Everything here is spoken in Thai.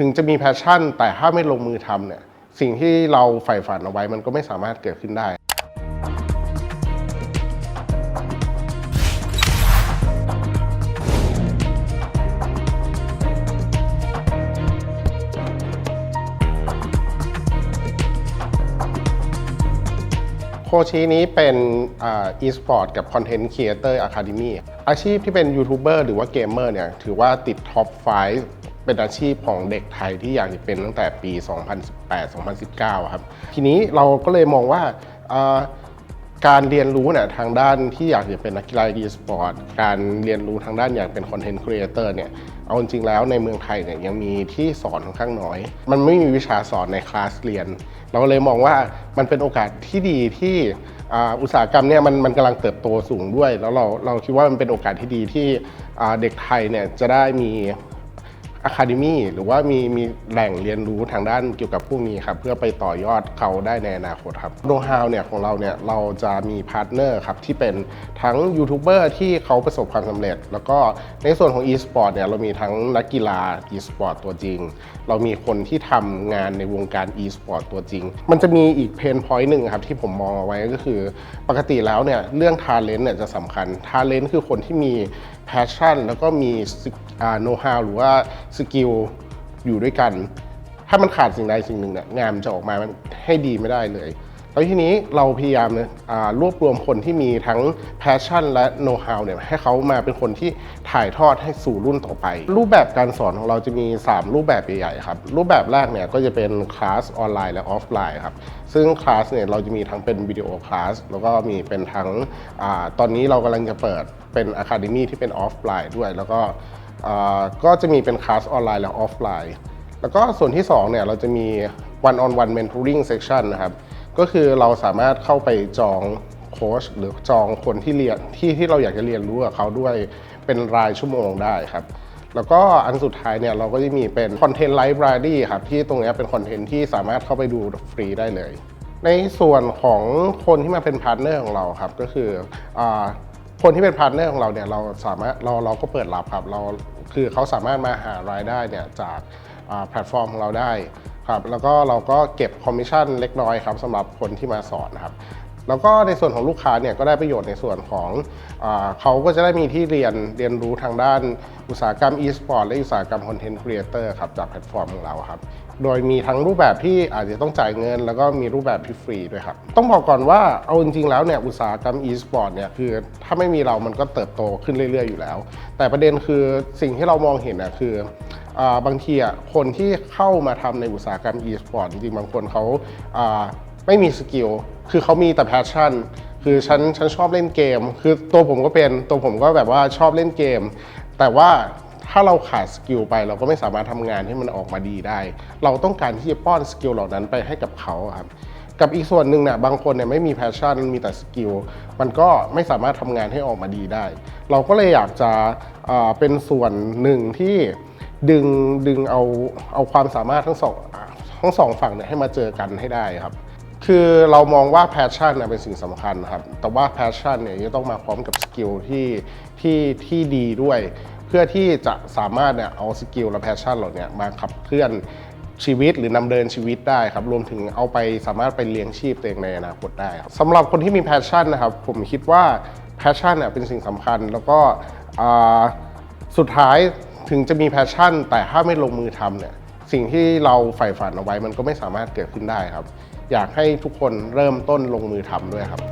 ถึงจะมีแพชชั่น แต่ถ้าไม่ลงมือทำเนี่ยสิ่งที่เราใฝ่ฝันเอาไว้มันก็ไม่สามารถเกิดขึ้นได้ โคชีนี้เป็นอ่า e-sport กับ Content Creator Academy อาชีพที่เป็นยูทูบเบอร์หรือว่าเกมเมอร์เนี่ย ถือว่าติดท็อป 5 เป็นอาชีพของเด็กไทยที่อยากจะเป็นตั้งแต่ปี 2018-2019 ครับ ทีนี้เราก็เลยมองว่าการเรียนรู้เนี่ยทางด้านที่อยากจะเป็นนักกีฬา e-sport การเรียนรู้ทางด้านอยากเป็น content creator เนี่ยเอาจริงๆแล้วในเมืองไทยเนี่ยยังมีที่สอนค่อนข้างน้อย มันไม่มีวิชาสอนในคลาสเรียน เราเลยมองว่ามันเป็นโอกาสที่ดีที่อ,อุตสาหกรรมเนี่ยมันมันกำลังเติบโตสูงด้วย แล้วเราเราคิดว่ามันเป็นโอกาสที่ดีที่เด็กไทยเนี่ยจะได้มี อะคาเดมีหรือว่ามีมีแหล่งเรียนรู้ทางด้านเกี่ยวกับพวกนี้ครับเพื่อไปต่อยอดเขาได้ในอนาคตครับโนฮาวเนี่ยของเราเนี่ยเราจะมีพาร์ทเนอร์ครับที่เป็นทั้งยูทูบเบอร์ที่เขาประสบความสำเร็จ แล้วก็ในส่วนของ e-sport เนี่ยเรามีทั้งนักกีฬา e-sport ตัวจริง เรามีคนที่ทำงานในวงการ e-sport ตัวจริง มันจะมีอีกเพนพอยต์หนึ่งครับที่ผมมองเอาไว้ก็คือ ปกติแล้วเนี่ยเรื่อง talent เนี่ยจะสำคัญ talent คือคนที่มี แพชชั่นแล้วก็มีโน้ตฮาวหรือว่าสกิลอยู่ด้วยกัน ถ้ามันขาดสิ่งใดสิ่งหนึ่งเนี่ยงานมันจะออกมามันให้ดีไม่ได้เลย แล้วทีนี้เราพยายามเนี่ยรวบรวมคนที่มีทั้ง passion และ know how เนี่ยให้เขามาเป็นคนที่ถ่ายทอดให้สู่รุ่นต่อไป รูปแบบการสอนของเราจะมี 3 รูปแบบใหญ่ๆครับ รูปแบบแรกเนี่ยก็จะเป็นคลาสออนไลน์และออฟไลน์ครับ ซึ่งคลาสเนี่ยเราจะมีทั้งเป็นวิดีโอคลาสแล้วก็มีเป็นทั้งอตอนนี้เรากำลังจะเปิดเป็นอะคาเดมีที่เป็นออฟไลน์ด้วย แล้วก็ก็จะมีเป็นคลาสออนไลน์และออฟไลน์ แล้วก็ส่วนที่2เนี่ยเราจะมี one on one mentoring section นะครับ ก็คือเราสามารถเข้าไปจองโค้ชหรือจองคนที่เรียนที่ที่เราอยากจะเรียนรู้กับเขาด้วยเป็นรายชั่วโมงได้ครับ แล้วก็อันสุดท้ายเนี่ยเราก็จะมีเป็นคอนเทนต์ไลฟ์ r ร r y ครับที่ตรงนี้เป็นคอนเทนต์ที่สามารถเข้าไปดูฟรีได้เลย ในส่วนของคนที่มาเป็นพาร์ทเนอร์ของเราครับก็คืออคนที่เป็นพาร์ทเนอร์ของเราเนี่ยเราสามารถเราเราก็เปิดรับครับเราคือเขาสามารถมาหารายได้เนี่ยจากแพลตฟอร์มของเราได้ ครับแล้วก็เราก็เก็บคอมมิชชั่นเล็กน้อยครับสำหรับคนที่มาสอนนะครับแล้วก็ในส่วนของลูกค้าเนี่ยก็ได้ประโยชน์ในส่วนของอเขาก็จะได้มีที่เรียนเรียนรู้ทางด้านอุตสาหกรรม e-sport และอุตสาหกรรม content creator ครับจากแพลตฟอร์มของเราครับ โดยมีทั้งรูปแบบที่อาจจะต้องจ่ายเงิน แล้วก็มีรูปแบบที่ฟรีด้วยครับ ต้องบอกก่อนว่าเอาจริงๆแล้วเนี่ยอุตสาหกรรม e-sport เนี่ยคือถ้าไม่มีเรามันก็เติบโตขึ้นเรื่อย ๆ อยู่แล้ว แต่ประเด็นคือสิ่งที่เรามองเห็นนะคือบางทีอะคนที่เข้ามาทำในอุตสาหกรรม e-sport จริงๆบางคนเขาาไม่มีสกิล คือเขามีแต่แพชชั่น คือฉันฉันชอบเล่นเกม คือตัวผมก็เป็น ตัวผมก็แบบว่าชอบเล่นเกม แต่ว่า ถ้าเราขาดสกิลไปเราก็ไม่สามารถทำงานให้มันออกมาดีได้ เราต้องการที่จะป้อนสกิลเหล่านั้นไปให้กับเขาครับกับอีกส่วนหนึ่งเนี่ยบางคนเนี่ยไม่มีแพชชั่นมีแต่สกิลมันก็ไม่สามารถทำงานให้ออกมาดีได้ เราก็เลยอยากจะเป็นส่วนหนึ่งที่ดึงดึงเอาเอาความสามารถทั้งสองทั้งสองฝั่งเนี่ยให้มาเจอกันให้ได้ครับ คือเรามองว่าแพชชั่นเป็นสิ่งสำคัญครับ แต่ว่าแพชชั่นเนี่ยจะต้องมาพร้อมกับสกิลที่ที่ที่ดีด้วย เพื่อที่จะสามารถเนี่ยเอาสกิลและแพชชั่นเหล่าเนี้มาขับเคลื่อนชีวิตหรือนำเดินชีวิตได้ครับรวมถึงเอาไปสามารถไปเลี้ยงชีพตัวเองในอนาคตได้ครับสำหรับคนที่มีแพชชั่นนะครับผมคิดว่าแพชชั่นเนี่ยเป็นสิ่งสำคัญ แล้วก็อ่าสุดท้ายถึงจะมีแพชชั่น แต่ถ้าไม่ลงมือทำเนี่ยสิ่งที่เราใฝ่ฝันเอาไว้มันก็ไม่สามารถเกิดขึ้นได้ครับ อยากให้ทุกคนเริ่มต้นลงมือทำด้วยครับ